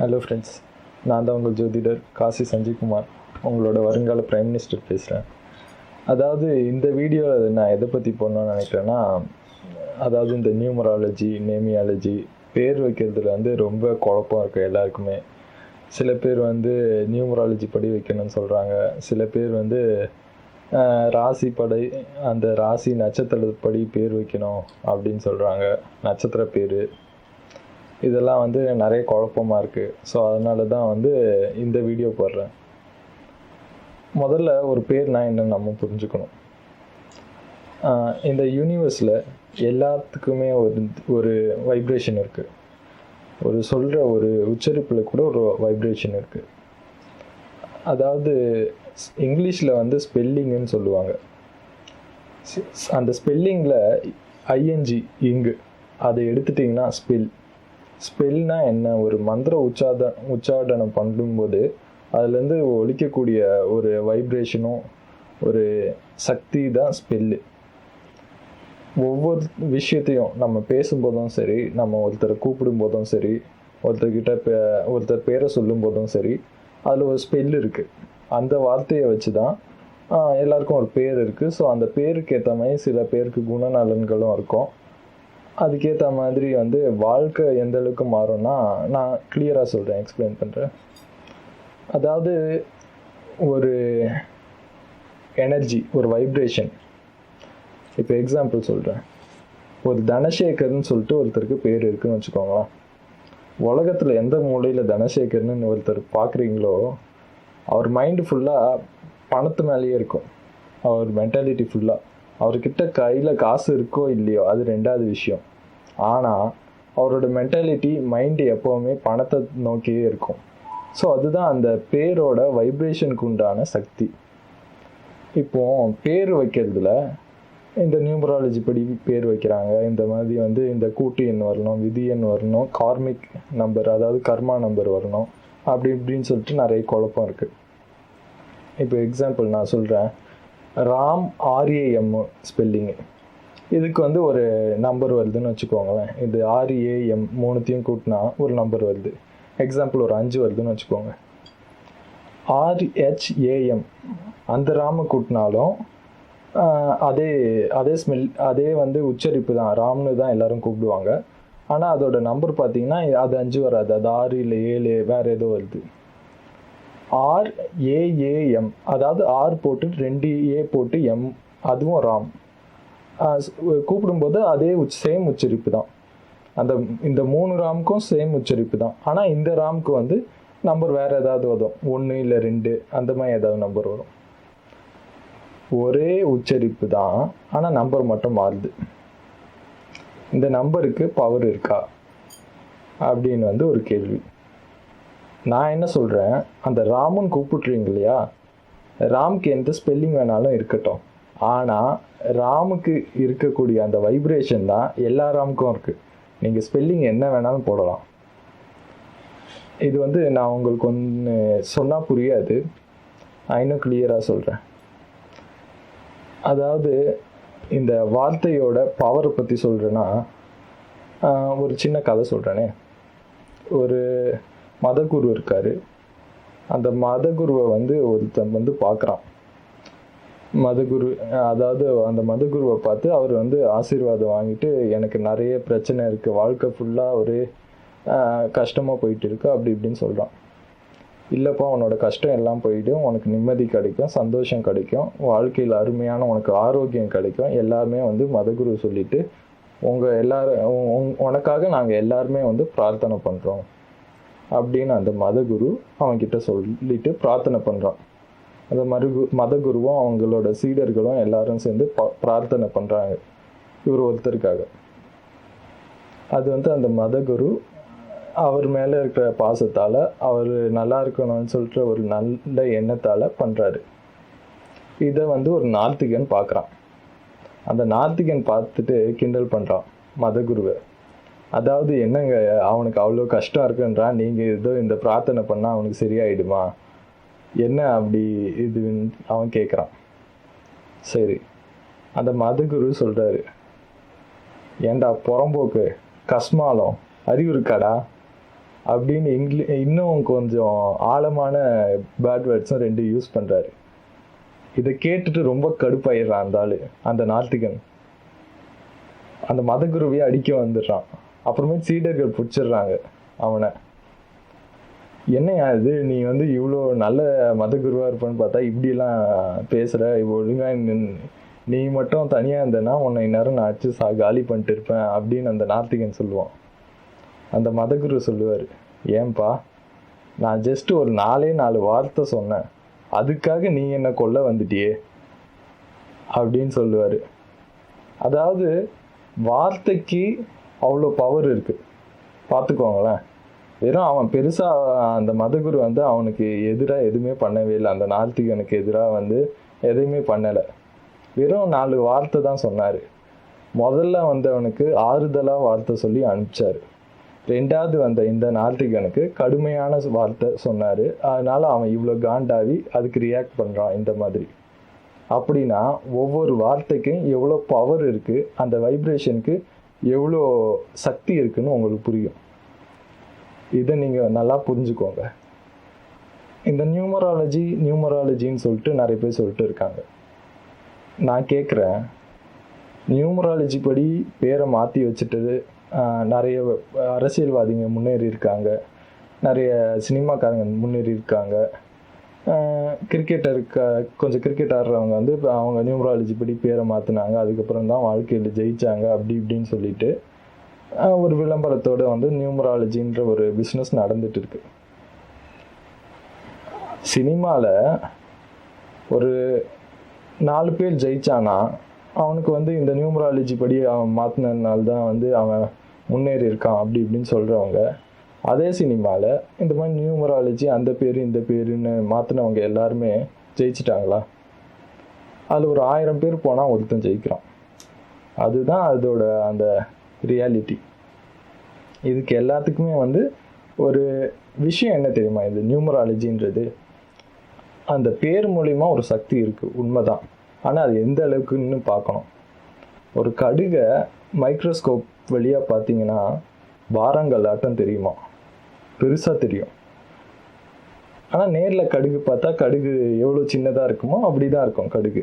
Hello friends நான் தான் உங்கள் ஜோதிடர் காசி சஞ்சய்குமார். உங்களோட வருங்கால பிரைம் மினிஸ்டர் பேசுகிறேன் அதாவது இந்த வீடியோவில் நான் எதை பற்றி போடணும்னு நினைக்கிறேன்னா அதாவது இந்த நியூமராலஜி நேமியாலஜி பேர் வைக்கிறதுல வந்து ரொம்ப குழப்பம் இருக்குது எல்லாருக்குமே. சில பேர் வந்து நியூமராலஜி படி வைக்கணும்னு சொல்கிறாங்க சில பேர் வந்து ராசி படை அந்த ராசி நட்சத்திரப்படி பேர் வைக்கணும் அப்படின்னு சொல்கிறாங்க நட்சத்திர பேர். இதெல்லாம் வந்து நிறைய குழப்பமாக இருக்குது ஸோ அதனால தான் வந்து இந்த வீடியோ போடுறேன். முதல்ல ஒரு பேர்னா என்னன்னு நம்ம புரிஞ்சுக்கணும். இந்த யூனிவர்ஸில் எல்லாத்துக்குமே ஒரு ஒரு வைப்ரேஷன் இருக்குது ஒரு சொல்கிற ஒரு உச்சரிப்பில் கூட ஒரு வைப்ரேஷன் இருக்குது அதாவது இங்கிலீஷில் வந்து ஸ்பெல்லிங்குன்னு சொல்லுவாங்க. அந்த ஸ்பெல்லிங்கில் ஐஎன்ஜி இங்கு அதை எடுத்துட்டிங்கன்னா ஸ்பெல் ஸ்பெல்னா என்ன? ஒரு மந்திர உச்சாத உச்சாடனம் பண்ணும்போது அதுலேருந்து ஒழிக்கக்கூடிய ஒரு வைப்ரேஷனும் ஒரு சக்தி தான் ஸ்பெல்லு ஒவ்வொரு விஷயத்தையும் நம்ம பேசும்போதும் சரி நம்ம ஒருத்தரை கூப்பிடும் போதும் சரி ஒருத்தர்கிட்ட பே ஒருத்தர் பேரை சொல்லும் போதும் சரி அதில் ஒரு ஸ்பெல் இருக்குது அந்த வார்த்தையை வச்சு தான் எல்லாருக்கும் ஒரு பேர் இருக்குது ஸோ அந்த பேருக்கு ஏற்ற மாதிரி சில பேருக்கு குணநலன்களும் இருக்கும். அதுக்கேற்ற மாதிரி வந்து வாழ்க்கை எந்த அளவுக்கு மாறும்னா நான் கிளியராக சொல்கிறேன் எக்ஸ்பிளைன் பண்ணுறேன் அதாவது ஒரு எனர்ஜி ஒரு வைப்ரேஷன் இப்போ எக்ஸாம்பிள் சொல்கிறேன் ஒரு தனசேகர்னு சொல்லிட்டு ஒருத்தருக்கு பேர் இருக்குன்னு வச்சுக்கோங்களேன். உலகத்தில் எந்த மூலையில் தனசேகர்னு ஒருத்தர் பார்க்குறீங்களோ அவர் மைண்டு ஃபுல்லாக பணத்து மேலேயே இருக்கும். அவர் மென்டாலிட்டி ஃபுல்லாக அவர்கிட்ட கையில் காசு இருக்கோ இல்லையோ அது ரெண்டாவது விஷயம். ஆனால் அவரோட மென்டாலிட்டி மைண்டு எப்போவுமே பணத்தை நோக்கியே இருக்கும். ஸோ அதுதான் அந்த பேரோட வைப்ரேஷனுக்கு உண்டான சக்தி. இப்போ பேர் வைக்கிறதுல இந்த நியூமராலஜி படி பேர் வைக்கிறாங்க. இந்த மாதிரி வந்து இந்த கூட்டு எண் வரணும் விதி எண் வரணும் கார்மிக் நம்பர் அதாவது கர்மா நம்பர் வரணும் அப்படி இப்படின்னு சொல்லிட்டு நிறைய குழப்பம் இருக்குது இப்போ எக்ஸாம்பிள் நான் சொல்கிறேன் ராம் ஆர்ஏஎம் ஸ்பெல்லிங்கு இதுக்கு வந்து ஒரு நம்பர் வருதுன்னு வச்சுக்கோங்களேன். இது ஆர்ஏஎம் மூணுத்தையும் கூட்டினா ஒரு நம்பர் வருது. எக்ஸாம்பிள் ஒரு அஞ்சு வருதுன்னு வச்சுக்கோங்க. ஆர்ஹெச்ஏஎம் அந்த ராம கூட்டினாலும் அதே அதே ஸ்மெல் அதே வந்து உச்சரிப்பு தான். ராம்னு தான் எல்லாரும் கூப்பிடுவாங்க. ஆனால் அதோட நம்பர் பார்த்தீங்கன்னா அது அஞ்சு வராது. அது ஆறு இல்லை ஏழு வேறு ஏதோ வருது. ஆர் ஏஏஎம் அதாவது ஆர் போட்டு ரெண்டு ஏ போட்டு எம் அதுவும் ராம் கூப்பிடும்போது அதே உச் சேம் உச்சரிப்பு தான். அந்த இந்த மூணு ராம்க்கும் சேம் உச்சரிப்பு தான். ஆனால் இந்த ராம்க்கு வந்து நம்பர் வேறு ஏதாவது வரும். ஒன்று இல்லை ரெண்டு அந்த மாதிரி ஏதாவது நம்பர் வரும். ஒரே உச்சரிப்பு தான். ஆனால் நம்பர் மட்டும் மாறுது. இந்த நம்பருக்கு பவர் இருக்கா? அப்படின்னு வந்து ஒரு கேள்வி. நான் என்ன சொல்கிறேன் அந்த ராமுன்னு கூப்பிட்றீங்க இல்லையா? ராம்க்கு எந்த ஸ்பெல்லிங் வேணாலும் இருக்கட்டும். ஆனால் ராமுக்கு இருக்கக்கூடிய அந்த வைப்ரேஷன் தான் எல்லா ராமுக்கும் இருக்குது நீங்கள் ஸ்பெல்லிங் என்ன வேணாலும் போடலாம். இது வந்து நான் உங்களுக்கு ஒன்று சொன்னால் புரியாது. இன்னும் கிளியராக சொல்கிறேன் அதாவது இந்த வார்த்தையோட பவரை பற்றி சொல்கிறேன்னா ஒரு சின்ன கதை சொல்கிறேனே ஒரு மதகுரு இருக்கார். அந்த மதகுருவை வந்து ஒருத்தன் வந்து பார்க்குறான். மதுகுரு அதாவது அந்த மதுகுருவை பார்த்து அவர் வந்து ஆசீர்வாதம் வாங்கிட்டு எனக்கு நிறைய பிரச்சனை இருக்குது வாழ்க்கை ஃபுல்லாக ஒரு கஷ்டமாக போயிட்டு இருக்கு அப்படி இப்படின்னு சொல்கிறான் இல்லைப்பா உன்னோட கஷ்டம் எல்லாம் போயிடும் உனக்கு நிம்மதி கிடைக்கும் சந்தோஷம் கிடைக்கும் வாழ்க்கையில் அருமையான உனக்கு ஆரோக்கியம் கிடைக்கும் எல்லாமே வந்து மதகுரு சொல்லிட்டு உங்கள் எல்லாரும் உனக்காக நாங்கள் எல்லாருமே வந்து பிரார்த்தனை பண்ணுறோம் அப்படின்னு அந்த மதகுரு அவன்கிட்ட சொல்லிட்டு பிரார்த்தனை பண்ணுறான் அந்த மருகு மதகுருவும் அவங்களோட சீடர்களும் எல்லாரும் சேர்ந்து ப- பிரார்த்தனை பண்ணுறாங்க இவர் ஒருத்தருக்காக. அது வந்து அந்த மதகுரு அவர் மேலே இருக்கிற பாசத்தால் அவர் நல்லா இருக்கணும்னு சொல்லிட்டு ஒரு நல்ல எண்ணத்தால் பண்ணுறாரு இதை வந்து ஒரு நார்த்திகன் பார்க்குறான் அந்த நார்த்திகன் பார்த்துட்டு கிண்டல் பண்ணுறான் மதகுருவை அதாவது என்னங்க அவனுக்கு அவ்வளோ கஷ்டம் இருக்குன்றான் நீங்கள் ஏதோ இந்த பிரார்த்தனை பண்ணால் அவனுக்கு சரியாயிடுமா? என்ன அப்படி இதுன்னு அவன் கேட்குறான் சரி. அந்த மதகுரு சொல்கிறாரு ஏன்டா புறம்போக்கு? கஸ்மாலம் அறிவு இருக்காடா? அப்படின்னு இங்கிலி இன்னும் கொஞ்சம் ஆழமான பேட் வேர்ட்ஸும் ரெண்டு யூஸ் பண்ணுறாரு இதை கேட்டுட்டு ரொம்ப கடுப்பாயிடுறான் அந்த ஆள் அந்த நார்த்திகன் அந்த மதகுருவையே அடிக்க வந்துடுறான். அப்புறமே சீடர்கள் பிடிச்சிடுறாங்க அவனை. என்னையா இது? நீ வந்து இவ்வளோ நல்ல மதகுருவாக இருப்பேன்னு பார்த்தா இப்படிலாம் பேசுகிற ஒழுங்கா ஒழுங்காக நீ மட்டும் தனியாக இருந்தேன்னா உன்னை நேரம் நான் அடிச்சு சா காலி பண்ணிட்டு இருப்பேன் அப்படின்னு அந்த நார்த்திகன் சொல்லுவான். அந்த மதகுரு சொல்லுவார் ஏன்பா நான் ஜஸ்ட் ஒரு நாலே நாலு வார்த்தை சொன்னேன். அதுக்காக நீ என்ன கொல்ல வந்துட்டியே? அப்படின்னு சொல்லுவார். அதாவது வார்த்தைக்கு அவ்வளோ பவர் இருக்குது பார்த்துக்கோங்களேன். வெறும் அவன் பெருசாக அந்த மதகுரு வந்து அவனுக்கு எதிராக எதுவுமே பண்ணவே இல்லை. அந்த நார்த்திகனுக்கு எதிராக வந்து எதையுமே பண்ணலை. வெறும் நாலு வார்த்தை தான் சொன்னார். முதல்ல வந்தவனுக்கு ஆறுதலாக வார்த்தை சொல்லி அனுப்பிச்சார். ரெண்டாவது வந்த இந்த நார்த்திகனுக்கு கடுமையான வார்த்தை சொன்னார். அதனால் அவன் இவ்வளோ காண்டாவி அதுக்கு ரியாக்ட் பண்ணுறான் இந்த மாதிரி. அப்படின்னா ஒவ்வொரு வார்த்தைக்கும் எவ்வளோ பவர் இருக்குது அந்த வைப்ரேஷனுக்கு எவ்வளோ சக்தி இருக்குன்னு உங்களுக்கு புரியும். இதை நீங்கள் நல்லா புரிஞ்சுக்கோங்க. இந்த நியூமராலஜி நியூமராலஜின்னு சொல்லிட்டு நிறைய பேர் சொல்லிட்டு இருக்காங்க. நான் கேட்குறேன் நியூமராலஜி படி பேரை மாற்றி வச்சுட்டு நிறைய அரசியல்வாதிங்க முன்னேறி இருக்காங்க. நிறைய சினிமாக்காரங்க முன்னேறி இருக்காங்க. கிரிக்கெட்டர் கொஞ்சம் கிரிக்கெட் ஆடுறவங்க வந்து இப்போ அவங்க நியூமராலஜி படி பேரை மாற்றினாங்க அதுக்கப்புறம் தான் வாழ்க்கையில் ஜெயித்தாங்க அப்படி இப்படின்னு சொல்லிட்டு. ஒரு விளம்பரத்தோட வந்து நியூமராலஜின்ற ஒரு பிஸ்னஸ் நடந்துட்டு இருக்கு சினிமாவில் ஒரு நாலு பேர் ஜெயிச்சானா அவனுக்கு வந்து இந்த நியூமராலஜி படி அவன் மாற்றினதுனால தான் வந்து அவன் முன்னேறி இருக்கான் அப்படி இப்படின்னு சொல்கிறவங்க அதே சினிமாவில் இந்த மாதிரி நியூமராலஜி அந்த பேர் இந்த பேருன்னு மாற்றினவங்க எல்லாருமே ஜெயிச்சிட்டாங்களா? அதில் ஒரு ஆயிரம் பேர் போனால் ஒருத்தன் ஜெயிக்கிறான். அதுதான் அதோட அந்த ரியாலிட்டி இதுக்கு எல்லாத்துக்குமே வந்து ஒரு விஷயம் என்ன தெரியுமா? இது நியூமராலஜின்றது. அந்த பேர் மூலிமா ஒரு சக்தி இருக்குது உண்மைதான். ஆனால் அது எந்த அளவுக்குன்னு பார்க்கணும். ஒரு கடுகை மைக்ரோஸ்கோப் வழியாக பார்த்தீங்கன்னா வாரங்கள் ஆட்டம் தெரியுமா? பெருசாக தெரியும். ஆனால் நேரில் கடுகு பார்த்தா கடுகு எவ்வளோ சின்னதாக இருக்குமோ அப்படி தான் இருக்கும் கடுகு.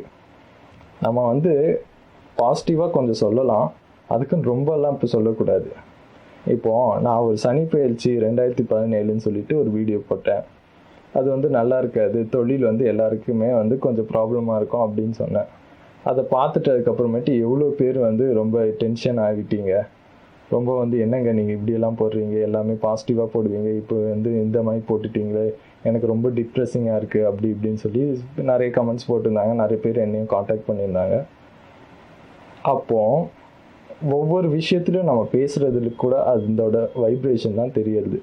நம்ம வந்து பாசிட்டிவாக கொஞ்சம் சொல்லலாம். அதுக்குன்னு ரொம்பலாம் இப்போ சொல்லக்கூடாது. இப்போ நான் ஒரு சனி பயிற்சி ரெண்டாயிரத்தி பதினேழுன்னு சொல்லிட்டு ஒரு வீடியோ போட்டேன். அது வந்து நல்லா இருக்காது. தொழில் வந்து எல்லாருக்குமே வந்து கொஞ்சம் ப்ராப்ளமாக இருக்கும் அப்படின்னு சொன்னேன். அதை பார்த்துட்டு அதுக்கப்புறமேட்டு எவ்வளோ பேர் வந்து ரொம்ப டென்ஷன் ஆகிட்டீங்க? ரொம்ப வந்து என்னங்க நீங்கள் இப்படியெல்லாம் போடுறீங்க? எல்லாமே பாசிட்டிவாக போடுவீங்க. இப்போ வந்து இந்த மாதிரி போட்டுட்டீங்களே. எனக்கு ரொம்ப டிப்ரெஸிங்காக இருக்குது அப்படி இப்படின்னு சொல்லி நிறைய கமெண்ட்ஸ் போட்டிருந்தாங்க. நிறைய பேர் என்னையும் காண்டாக்ட் பண்ணியிருந்தாங்க. அப்போது ஒவ்வொரு விஷயத்துலையும் நம்ம பேசுகிறதுல கூட அதோட வைப்ரேஷன் தான் தெரியறது.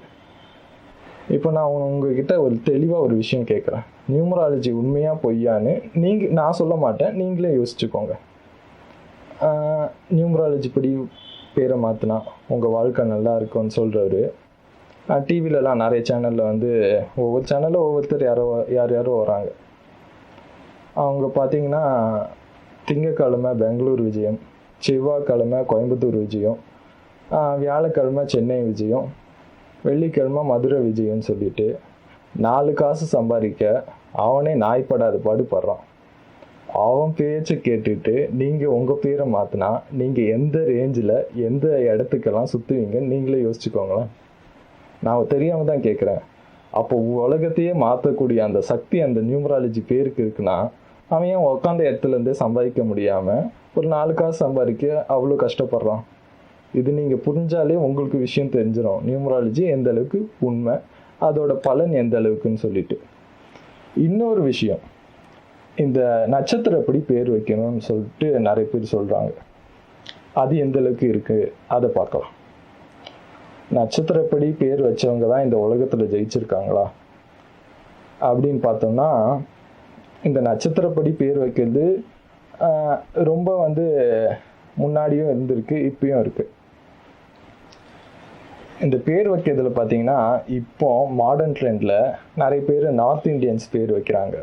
இப்போ நான் உங்ககிட்ட ஒரு தெளிவாக ஒரு விஷயம் கேட்குறேன் நியூமராலஜி உண்மையாக பொய்யான்னு நீங்கள் நான் சொல்ல மாட்டேன். நீங்களே யோசிச்சுக்கோங்க. நியூமராலஜி படி பேரை மாற்றினா உங்கள் வாழ்க்கை நல்லா இருக்கும்னு சொல்கிறவர் டிவிலலாம் நிறைய சேனலில் வந்து ஒவ்வொரு சேனலில் ஒவ்வொருத்தர் யாரோ யார் யாரோ வராங்க. அவங்க பார்த்தீங்கன்னா திங்கக்கிழமை பெங்களூர் விஜயம். செவ்வாய்க்கிழமை கோயம்புத்தூர் விஜயம் வியாழக்கிழமை சென்னை விஜயம் வெள்ளிக்கிழமை மதுரை விஜயம்னு சொல்லிட்டு நாலு காசு சம்பாதிக்க அவனே நாய்ப்படாத பாடுபடுறான் அவன் பேச்சை கேட்டுட்டு நீங்கள் உங்கள் பேரை மாற்றினா நீங்கள் எந்த ரேஞ்சில் எந்த இடத்துக்கெல்லாம் சுற்றுவீங்கன்னு நீங்களே யோசிச்சுக்கோங்களேன். நான் தெரியாமல் தான் கேட்குறேன் அப்போ உலகத்தையே மாற்றக்கூடிய அந்த சக்தி அந்த நியூமராலஜி பேருக்கு இருக்குன்னா அவன் ஏன் உட்காந்த இடத்துலேருந்தே சம்பாதிக்க முடியாமல் ஒரு நாலு காசு சம்பாதிக்க அவ்வளோ கஷ்டப்படுறான். இது நீங்கள் புரிஞ்சாலே உங்களுக்கு விஷயம் தெரிஞ்சிடும் நியூமராலஜி எந்த அளவுக்கு உண்மை அதோட பலன் எந்த அளவுக்குன்னு சொல்லிட்டு. இன்னொரு விஷயம் இந்த நட்சத்திரப்படி பேர் வைக்கணும்னு சொல்லிட்டு நிறைய பேர் சொல்கிறாங்க அது எந்த அளவுக்கு இருக்குது அதை பார்க்கலாம். நட்சத்திரப்படி பேர் வச்சவங்க தான் இந்த உலகத்தில் ஜெயிச்சிருக்காங்களா? அப்படின்னு பார்த்தோம்னா இந்த நட்சத்திரப்படி பேர் வைக்கிறது? ரொம்ப வந்து முன்னாடியும் இருந்திருக்கு இப்பயும் இருக்கு. இந்த பேர் வைக்கிறதுல பார்த்தீங்கன்னா இப்போ மாடர்ன் ட்ரெண்டில் நிறைய பேர் நார்த் இந்தியன்ஸ் பேர் வைக்கிறாங்க.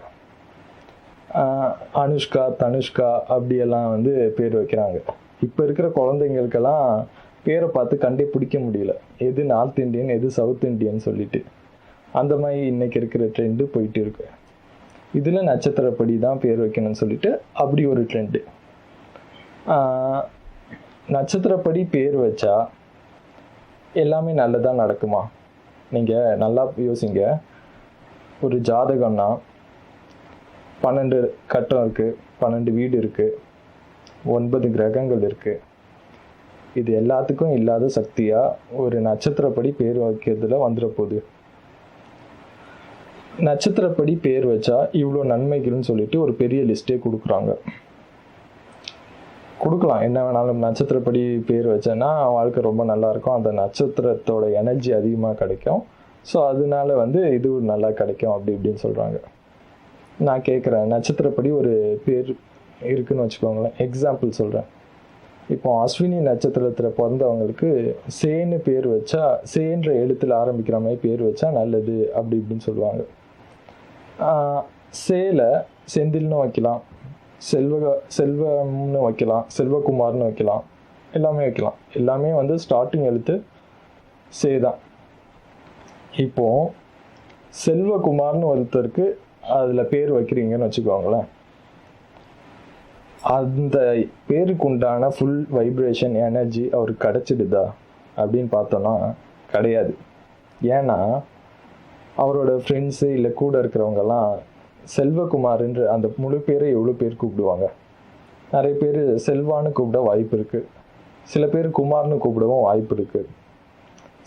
அனுஷ்கா தனுஷ்கா அப்படியெல்லாம் வந்து பேர் வைக்கிறாங்க. இப்போ இருக்கிற குழந்தைங்களுக்கெல்லாம் பேரை பார்த்து கண்டே பிடிக்க முடியல. எது நார்த் இந்தியன் எது சவுத் இண்டியன் சொல்லிட்டு. அந்த மாதிரி இன்னைக்கு இருக்கிற ட்ரெண்டு போயிட்டு இருக்கு. இதில் நட்சத்திரப்படி தான் பேர் வைக்கணும்னு சொல்லிட்டு அப்படி ஒரு ட்ரெண்டு நட்சத்திரப்படி பேர் வச்சா எல்லாமே நல்லதாக நடக்குமா? நீங்கள் நல்லா யோசிங்க. ஒரு ஜாதகம்னா பன்னெண்டு கட்டம் இருக்குது பன்னெண்டு வீடு இருக்குது ஒன்பது கிரகங்கள் இருக்குது இது எல்லாத்துக்கும் இல்லாத சக்தியாக ஒரு நட்சத்திரப்படி பேர் வைக்கிறதுல வந்துட போகுது. நட்சத்திரப்படி பேர் வச்சா இவ்வளோ நன்மைகள்னு சொல்லிட்டு ஒரு பெரிய லிஸ்ட்டே கொடுக்குறாங்க. கொடுக்கலாம். என்ன வேணாலும் நட்சத்திரப்படி பேர் வச்சேன்னா வாழ்க்கை ரொம்ப நல்லா இருக்கும். அந்த நட்சத்திரத்தோட எனர்ஜி அதிகமாக கிடைக்கும். ஸோ அதனால வந்து இது நல்லா கிடைக்கும் அப்படி இப்படின்னு சொல்கிறாங்க நான் கேட்குறேன் நட்சத்திரப்படி ஒரு பேர் இருக்குன்னு வச்சுக்கோங்களேன். எக்ஸாம்பிள் சொல்கிறேன் இப்போ அஸ்வினி நட்சத்திரத்தில் பிறந்தவங்களுக்கு சேன்னு பேர் வச்சா சேன்ற எழுத்தில் ஆரம்பிக்கிற மாதிரி பேர் வச்சா நல்லது அப்படி இப்படின்னு சொல்லுவாங்க. சேலை செந்தில்னு வைக்கலாம். செல்வ செல்வம்னு வைக்கலாம். செல்வகுமார்னு வைக்கலாம். எல்லாமே வைக்கலாம். எல்லாமே வந்து ஸ்டார்டிங் எழுத்து சே தான். இப்போ செல்வகுமார்னு ஒருத்தருக்கு அதில் பேர் வைக்கிறீங்கன்னு வச்சுக்கோங்களேன். அந்த பேருக்கு உண்டான ஃபுல் வைப்ரேஷன் எனர்ஜி அவருக்கு கிடச்சிடுதா அப்படின்னு பார்த்தோன்னா கிடையாது. ஏன்னா அவரோட ஃப்ரெண்ட்ஸு இல்லை கூட இருக்கிறவங்கெல்லாம் செல்வகுமார்ன்ற அந்த முழு பேரை எவ்வளோ பேர் கூப்பிடுவாங்க? நிறைய பேர் செல்வான்னு கூப்பிட வாய்ப்பு இருக்குது சில பேர் குமார்னு கூப்பிடவும் வாய்ப்பு இருக்குது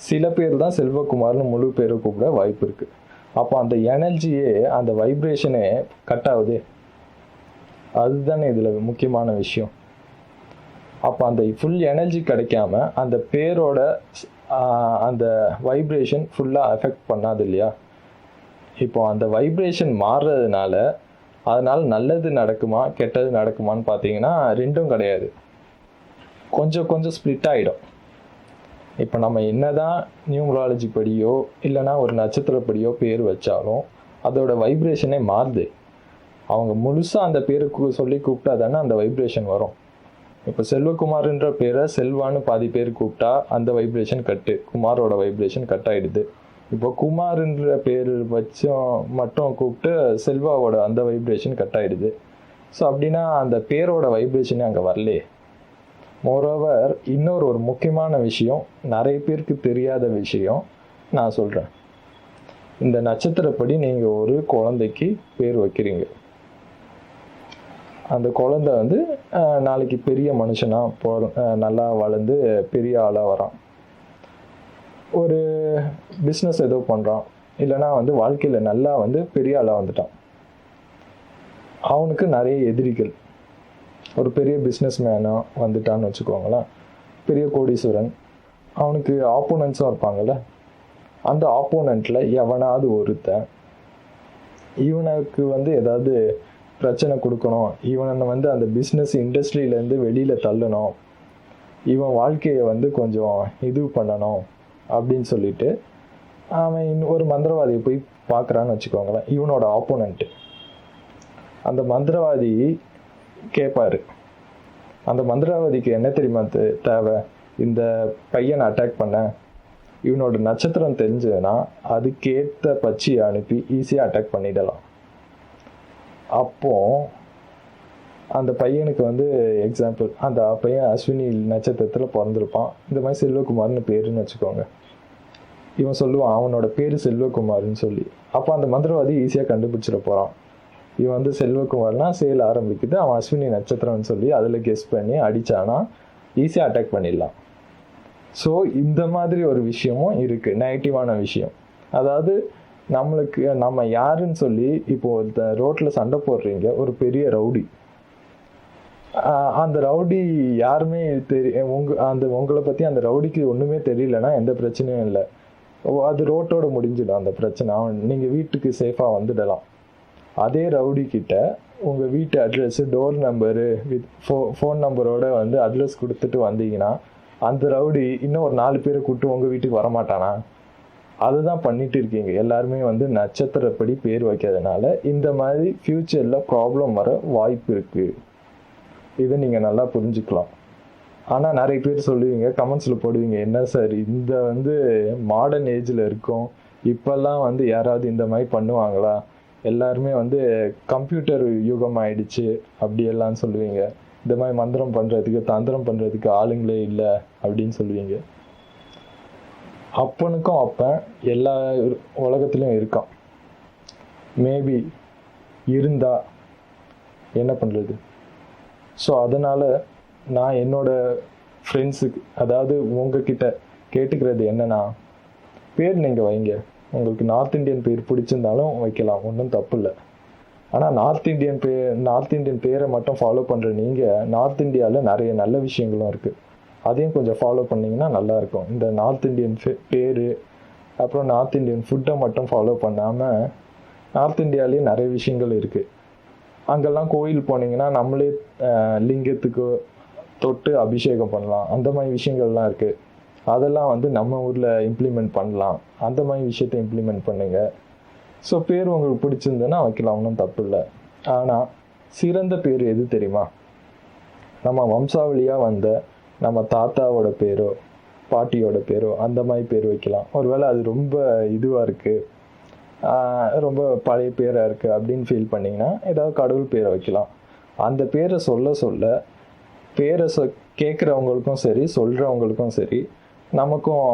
சில பேர் தான் செல்வகுமார்னு முழு பேரை கூப்பிட வாய்ப்பு இருக்குது அப்போ அந்த எனர்ஜியே அந்த வைப்ரேஷனே கட் ஆகுதே. அதுதானே இதில் முக்கியமான விஷயம். அப்போ அந்த ஃபுல் எனர்ஜி கிடைக்காம அந்த பேரோட அந்த வைப்ரேஷன் ஃபுல்லாக அஃபெக்ட் பண்ணாது இல்லையா இப்போ அந்த வைப்ரேஷன் மாறுறதுனால அதனால் நல்லது நடக்குமா கெட்டது நடக்குமான்னு பார்த்தீங்கன்னா ரெண்டும் கிடையாது. கொஞ்சம் கொஞ்சம் ஸ்ப்ளிட் ஆகிடும் இப்போ நம்ம என்னதான் நியூமராலஜி படியோ இல்லைனா ஒரு நட்சத்திரப்படியோ பேர் வச்சாலும் அதோட வைப்ரேஷனே மாறுது. அவங்க முழுசாக அந்த பேருக்கு சொல்லி கூப்பிட்டா தானே அந்த வைப்ரேஷன் வரும். இப்போ செல்வகுமார்ன்ற பேரை செல்வான்னு பாதி பேர் கூப்பிட்டா அந்த வைப்ரேஷன் கட்டு குமாரோட வைப்ரேஷன் கட் ஆகிடுது இப்போ குமார்ன்ற பேர் வச்சும் மட்டும் கூப்பிட்டு செல்வாவோட அந்த வைப்ரேஷன் கட் ஆகிடுது ஸோ அப்படின்னா அந்த பேரோட வைப்ரேஷனே அங்கே வரலே மோரோவர் இன்னொரு ஒரு முக்கியமான விஷயம் நிறைய பேருக்கு தெரியாத விஷயம் நான் சொல்கிறேன் இந்த நட்சத்திரப்படி நீங்கள் ஒரு குழந்தைக்கு பேர் வைக்கிறீங்க. அந்த குழந்தை வந்து நாளைக்கு பெரிய மனுஷனாக போ நல்லா வளர்ந்து பெரிய ஆளாக வரான். ஒரு பிஸ்னஸ் ஏதோ பண்ணுறான் இல்லைனா வந்து வாழ்க்கையில் நல்லா வந்து பெரிய ஆளாக வந்துட்டான். அவனுக்கு நிறைய எதிரிகள். ஒரு பெரிய பிஸ்னஸ் மேனாக வந்துட்டான்னு வச்சுக்கோங்களேன். பெரிய கோடீஸ்வரன். அவனுக்கு ஆப்போனன்ஸும் இருப்பாங்கள்ல அந்த ஆப்போனண்ட்டில் எவனாவது ஒருத்தன் இவனுக்கு வந்து ஏதாவது பிரச்சனை கொடுக்கணும். இவனை வந்து அந்த பிஸ்னஸ் இண்டஸ்ட்ரியிலேருந்து வெளியில் தள்ளணும். இவன் வாழ்க்கையை வந்து கொஞ்சம் இது பண்ணணும் அப்படின்னு சொல்லிட்டு அவன் ஒரு மந்திரவாதியை போய் பார்க்குறான்னு வச்சுக்கோங்களேன். இவனோட ஆப்போனண்ட்டு அந்த மந்திரவாதி கேட்பாரு அந்த மந்திரவாதிக்கு என்ன தெரியுமா தேவை? இந்த பையனை அட்டாக் பண்ண. இவனோட நட்சத்திரம் தெரிஞ்சதுன்னா அதுக்கேற்ற பச்சியை அனுப்பி ஈஸியாக அட்டாக் பண்ணிடலாம். அப்போ அந்த பையனுக்கு வந்து எக்ஸாம்பிள் அந்த பையன் அஸ்வினி நட்சத்திரத்தில் பிறந்திருப்பான். இந்த மாதிரி செல்வகுமார்னு பேருன்னு வச்சுக்கோங்க. இவன் சொல்லுவான் அவனோட பேர் செல்வகுமார்னு சொல்லி. அப்போ அந்த மந்திரவாதி ஈஸியாக கண்டுபிடிச்சிட போகிறான் இவன் வந்து செல்வகுமார்னா சேல் ஆரம்பிக்குது அவன் அஸ்வினி நட்சத்திரம்னு சொல்லி அதில் கெஸ் பண்ணி அடித்தானா ஈஸியாக அட்டாக் பண்ணிடலாம். ஸோ இந்த மாதிரி ஒரு விஷயமும் இருக்குது நெகட்டிவான விஷயம். அதாவது நம்மளுக்கு நம்ம யாருன்னு சொல்லி இப்போ ஒருத்த ரோட்டில் சண்டை போடுறீங்க ஒரு பெரிய ரவுடி. அந்த ரவுடி யாருமே தெரிய உங்க அந்த உங்களை பற்றி அந்த ரவுடிக்கு ஒன்றுமே தெரியலன்னா எந்த பிரச்சனையும் இல்லை. அது ரோட்டோட முடிஞ்சிடும் அந்த பிரச்சனை. அவன் நீங்கள் வீட்டுக்கு சேஃபாக வந்துடலாம். அதே ரவுடி கிட்ட உங்கள் வீட்டு அட்ரஸ் டோர் நம்பரு வித் ஃபோ ஃபோன் நம்பரோட வந்து அட்ரஸ் கொடுத்துட்டு வந்தீங்கன்னா அந்த ரவுடி இன்னும் ஒரு நாலு பேரை கூப்பிட்டு உங்கள் வீட்டுக்கு வரமாட்டானா? அதுதான் பண்ணிட்டு இருக்கீங்க. எல்லாருமே வந்து நட்சத்திரப்படி பேர் வைக்கிறதுனால இந்த மாதிரி ஃப்யூச்சரில் ப்ராப்ளம் வர வாய்ப்பு இருக்குது இதை நீங்கள் நல்லா புரிஞ்சுக்கலாம். ஆனால் நிறைய பேர் சொல்லுவீங்க கமெண்ட்ஸில் போடுவீங்க என்ன சார் இந்த வந்து மாடர்ன் ஏஜில் இருக்கும். இப்போல்லாம் வந்து யாராவது இந்த மாதிரி பண்ணுவாங்களா? எல்லாருமே வந்து கம்ப்யூட்டர் யுகம் ஆயிடுச்சு அப்படியெல்லாம் சொல்லுவீங்க. இந்த மாதிரி மந்திரம் பண்ணுறதுக்கு தந்திரம் பண்ணுறதுக்கு ஆளுங்களே இல்லை அப்படின்னு சொல்லுவீங்க. அப்பனுக்கும் அப்பன் எல்லா உலகத்துலேயும் இருக்கான். மேபி இருந்தா என்ன பண்ணுறது ஸோ அதனால் நான் என்னோட ஃப்ரெண்ட்ஸுக்கு அதாவது உங்ககிட்ட கேட்டுக்கிறது என்னன்னா பேர் நீங்கள் வைங்க. உங்களுக்கு நார்த் இந்தியன் பேர் பிடிச்சிருந்தாலும் வைக்கலாம் ஒன்றும் தப்பு இல்லை ஆனால் நார்த் இந்தியன் பே நார்த் இந்தியன் பேரை மட்டும் ஃபாலோ பண்ணுற நீங்கள் நார்த் இந்தியாவில் நிறைய நல்ல விஷயங்களும் இருக்குது அதையும் கொஞ்சம் ஃபாலோ பண்ணிங்கன்னா நல்லாயிருக்கும். இந்த நார்த் இந்தியன் பேர் அப்புறம் நார்த் இந்தியன் ஃபுட்டை மட்டும் ஃபாலோ பண்ணாமல் நார்த் இந்தியாலேயும் நிறைய விஷயங்கள் இருக்குது அங்கெல்லாம் கோயில் போனீங்கன்னா நம்மளே லிங்கத்துக்கு தொட்டு அபிஷேகம் பண்ணலாம். அந்த மாதிரி விஷயங்கள்லாம் இருக்குது அதெல்லாம் வந்து நம்ம ஊரில் இம்ப்ளிமெண்ட் பண்ணலாம். அந்த மாதிரி விஷயத்தை இம்ப்ளிமெண்ட் பண்ணுங்க. ஸோ பேர் உங்களுக்கு பிடிச்சிருந்ததுன்னா வைக்கலாம். ஒன்றும் தப்பு இல்லை. ஆனால் சிறந்த பேர் எது தெரியுமா? நம்ம வம்சாவளியாக வந்த நம்ம தாத்தாவோட பேரோ பாட்டியோட பேரோ அந்த மாதிரி பேர் வைக்கலாம். ஒருவேளை அது ரொம்ப இதுவாக இருக்குது ரொம்ப பழைய பேராக இருக்குது அப்படின்னு ஃபீல் பண்ணிங்கன்னா ஏதாவது கடவுள் பேரை வைக்கலாம். அந்த பேரை சொல்ல சொல்ல பேரை சொ கேட்குறவங்களுக்கும் சரி சொல்கிறவங்களுக்கும் சரி நமக்கும்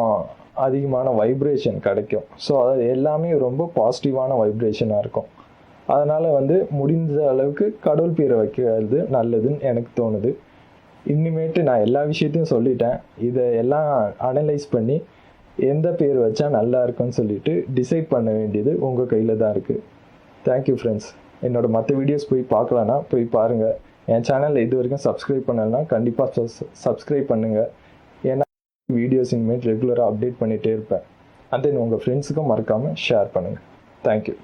அதிகமான வைப்ரேஷன் கிடைக்கும். ஸோ அது எல்லாமே ரொம்ப பாசிட்டிவான வைப்ரேஷனாக இருக்கும். அதனால் வந்து முடிந்த அளவுக்கு கடவுள் பேரை வைக்கிறது நல்லதுன்னு எனக்கு தோணுது. இனிமேட்டு நான் எல்லா விஷயத்தையும் சொல்லிட்டேன். இதை எல்லாம் அனலைஸ் பண்ணி எந்த பேர் வச்சா நல்லா இருக்குன்னு சொல்லிட்டு டிசைட் பண்ண வேண்டியது உங்கள் கையில் தான் இருக்குது தேங்க்யூ ஃப்ரெண்ட்ஸ் என்னோட மற்ற வீடியோஸ் போய் பார்க்கலன்னா போய் பாருங்கள் என் சேனலில் இது வரைக்கும் சப்ஸ்கிரைப் பண்ணலைன்னா கண்டிப்பாக சப்ஸ்கிரைப் பண்ணுங்கள் ஏன்னா வீடியோஸ் இனிமேல் ரெகுலராக அப்டேட் பண்ணிகிட்டே இருப்பேன். அண்ட் தென் உங்கள் ஃப்ரெண்ட்ஸுக்கும் மறக்காமல் ஷேர் பண்ணுங்கள் தேங்க்யூ